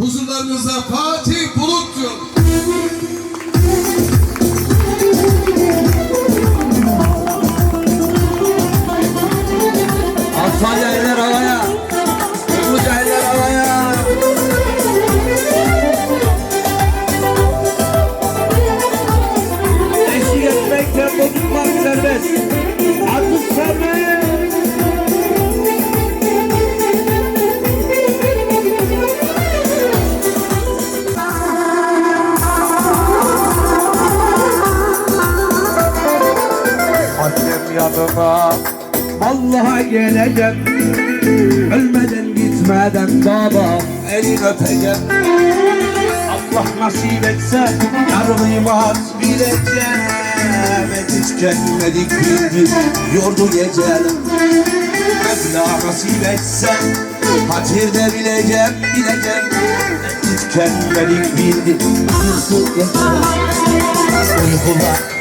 Huzurlarınızda Fatih Bulut'tur. Antalya Yanıma Vallahi geleceğim. Ölmeden gitmeden baba elini öpeceğim. Allah nasip etse yarımı at bileceğim. Et hiç gelmedik bildik yordu geceler. Mevla nasip etse Hatirde bileceğim bileceğim. Hiç gelmedik bildik yordu geceler. Uykular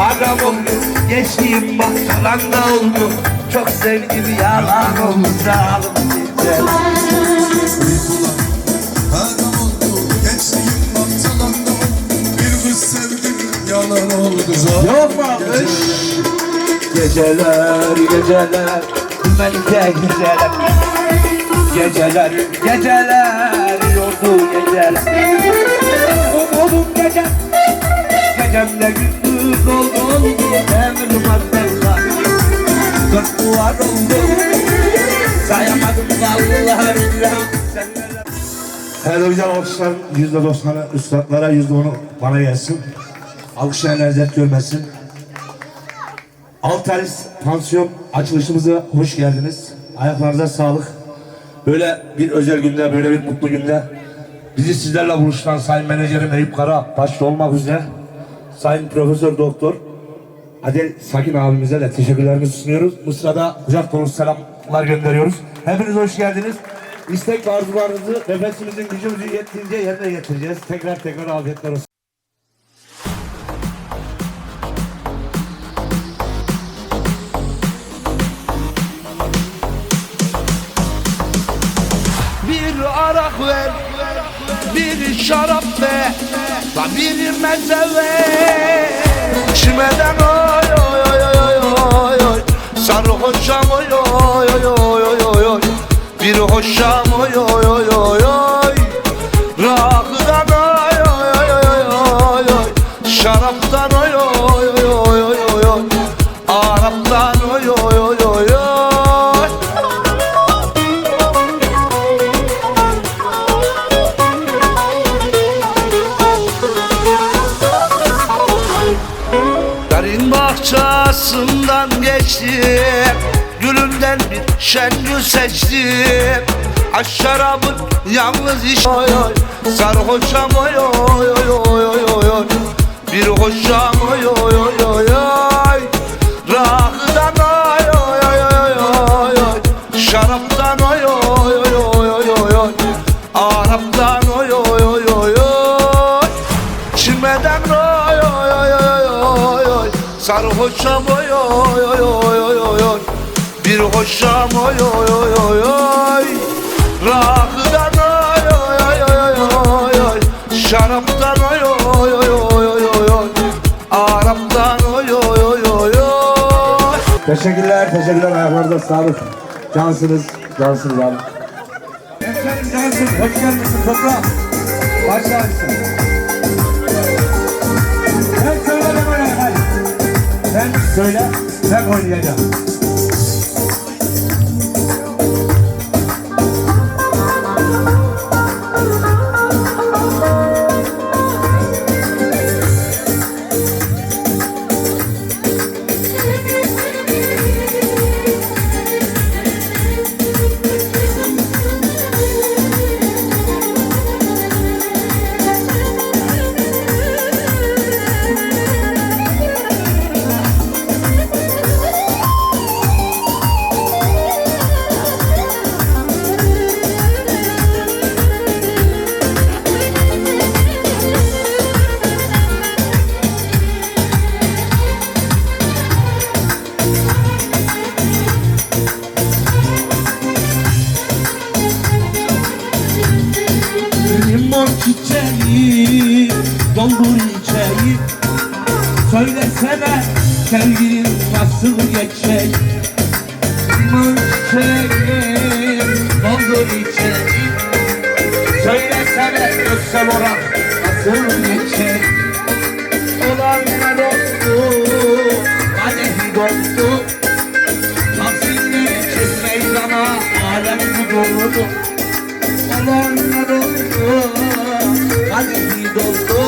haram oldu Geçtiğim bak yalan da oldu Çok sevdim yalan oldu Sağlık güzel haram oldu. Gençliğim battalanda Bir kız sevdim yalan oldu. Zalim Yok almış? Geceler geceler Melike geceler Geceler geceler Yordu geceler Umudum gece Gecemde gündüz Sen neler Televizyon alkışlar yüzde doksanı üstadlara yüzde onu bana gelsin. Alkışlar lezzet görmesin. Altaris Pansiyon açılışımıza hoş geldiniz. Ayaklarınıza sağlık. Böyle bir özel günde, böyle bir mutlu günde bizi sizlerle buluşturan Sayın Menajerim Eyüp Kara başta olmak üzere Sayın Profesör Doktor Adel Sakin abimize de teşekkürlerimizi sunuyoruz. Bu sırada kucak dolusu selamlar gönderiyoruz. Hepiniz hoş geldiniz. İstek ve arzularınızı nefesimizin gücümüzü yettiğince yerine getireceğiz. Tekrar tekrar afiyetler olsun. Bir arak ver, bir şarap ver, la bir meze ver. İçmeden oy oy oy oy oy oy sarhoşam oy oy oy oy oy oy oy, bir hoşam oy oy oy oy oy, rakıdan oy oy oy oy oy oy bir şen gül seçtim Aş şarabın yalnız iş oy oy Sarhoşam oy oy oy oy oy oy oy Bir hoşam oy oy oy oy oy Rakıdan oy oy oy oy oy oy Şaraptan oy oy oy oy oy oy oy Araptan oy oy oy oy oy Çimeden oy oy oy oy oy Sarhoşam oy oy oy oy Bir hoşam oy oy oy oy oy Rakıdan oy oy oy oy oy oy Şaraptan oy oy oy oy oy oy oy Araptan oy oy oy oy oy Teşekkürler, teşekkürler. Ayaklarınıza sağlık. Cansınız, cansınız abi. Efendim Cansın, hoş gelmişsin toprağa. Başlarsın. Sen söyle ben söyle, ben oynayacağım. Doldur içeği Söylesene sevgilin nasıl geçecek? Mum çiçeği Doldur içeği Söylesene göksel orak nasıl geçecek? Olanlar oldu Kadehi doldu. Tahsinler için meydana Alem bu doldu Olanlar oldu Kadehi doldu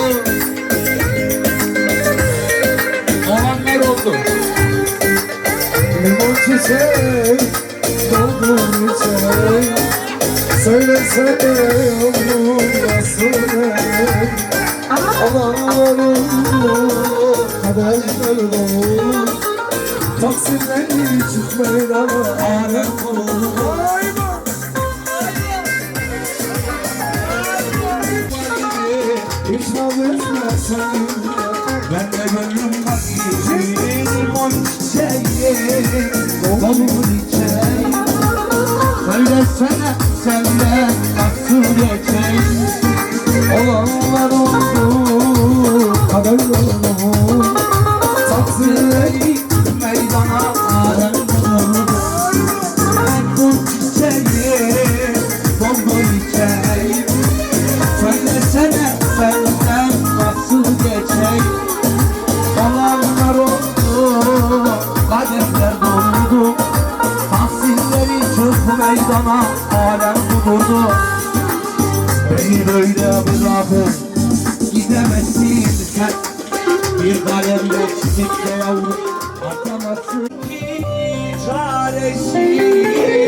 Çiçeği doldur içeği Söylesene yavrum nasıl ey Olanlar oldu kaderler dolu Taksimleri çık meydana alem kurulu Hiç vazgeçmezsen Ben de gönlüm kalbim Limon çiçeği Doldur içeği Söylesene senden böyle bırakıp Gidemezsin sen Bir kalem yok çiçekte yavrum Atamazsın ki Çaresi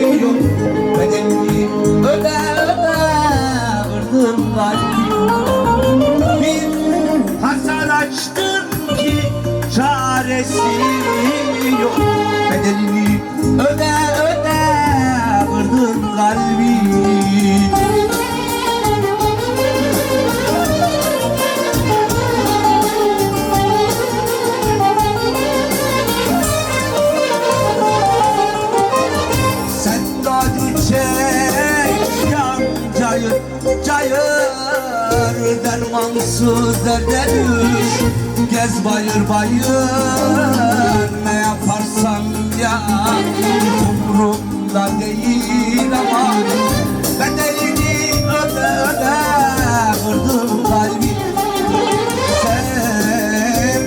Dermansız derde düş Gez bayır bayır. Ne yaparsan yap Umrumda değil ama Bedelini öde öde Kırdım kalbi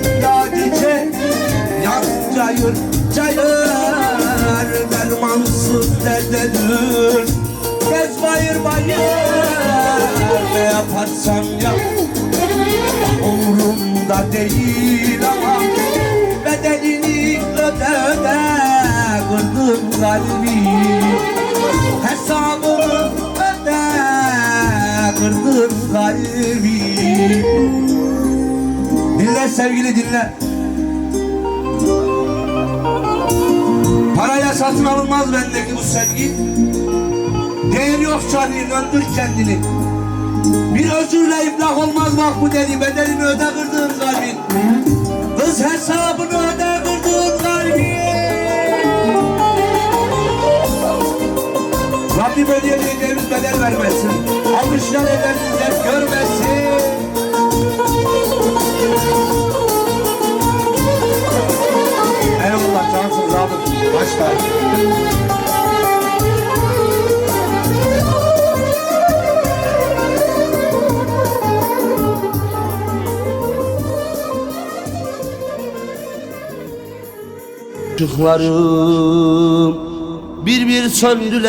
Sevdadice Yan cayır cayır Dermansız derdedir Gez bayır bayır Ne yaparsan yap Umurumda değil ama Bedelini öde öde Kırdım kalbi Hesabını öde Kırdım kalbi Dinle sevgili dinle. Paraya satın alınmaz bendeki bu sevgi. Değer yok çarıyı döndür kendini Bir özürle iflah olmaz bak bu deli Bedelini öde kırdığın kalbin. Kız hesabını öde kırdığın kalbin. Rabbim ödeyemeyeceğimiz bedel vermesin. Almışlar elleriniz hep görmesin. Eyvallah cansınız abi. Başla. Çocuklarım bir bir söndüler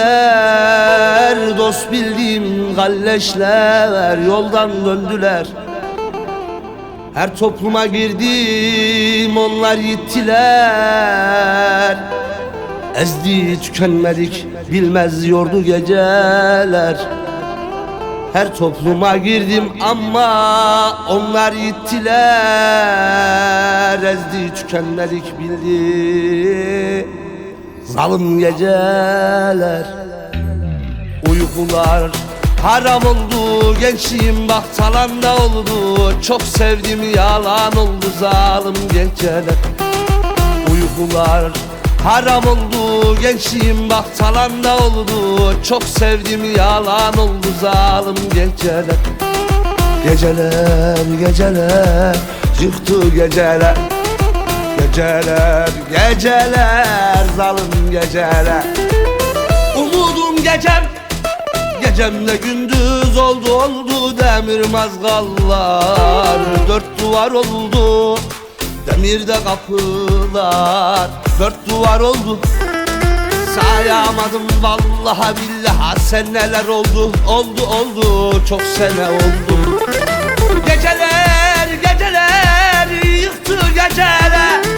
Dost bildiğim galleşler yoldan döndüler. Her topluma girdim onlar gittiler Ezdi tükenmedik bilmez yordu geceler her topluma girdim ama onlar gittiler Ezdi tükenmedik bildi. Zalim geceler Uykular haram oldu. Gençliğim bak talanda oldu. Çok sevdim yalan oldu zalim geceler. Uykular haram oldu Gençliğim bak talanda oldu. Çok sevdim yalan oldu zalim geceler. Geceler geceler Yıktı geceler. Geceler geceler Zalim geceler. Umudum gecem Gecemle gündüz oldu oldu. Demir mazgallar Dört duvar oldu. Demirde kapılar Dört duvar oldu. Sayamadım vallahi billahi sen neler oldu. Oldu oldu çok sene oldu. Geceler geceler yıktı Geceler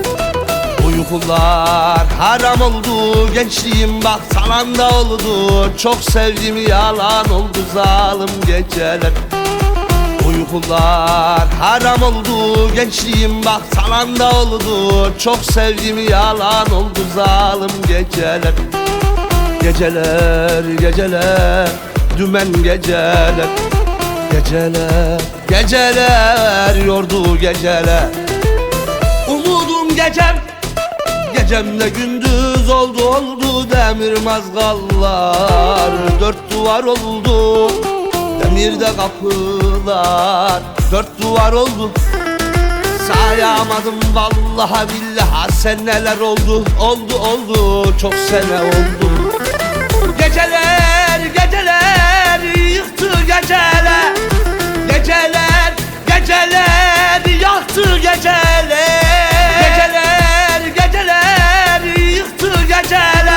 Uykular haram oldu gençliğim bak salanda oldu. Çok sevdim yalan oldu zalim geceler. Uykular haram oldu gençliğim bak salanda oldu. Çok sevdim yalan oldu zalim geceler. Geceler geceler dümen geceler. Geceler geceler yordu geceler. Umudum gecem Gecemle gündüz oldu oldu demir mazgallar. Dört duvar oldu demirde kapılar. Dört duvar oldu Sayamadım vallaha billaha. Sen neler oldu Oldu oldu çok sene oldu. Geceler geceler yıktı geceler. Geceler geceler yaktı geceler. shall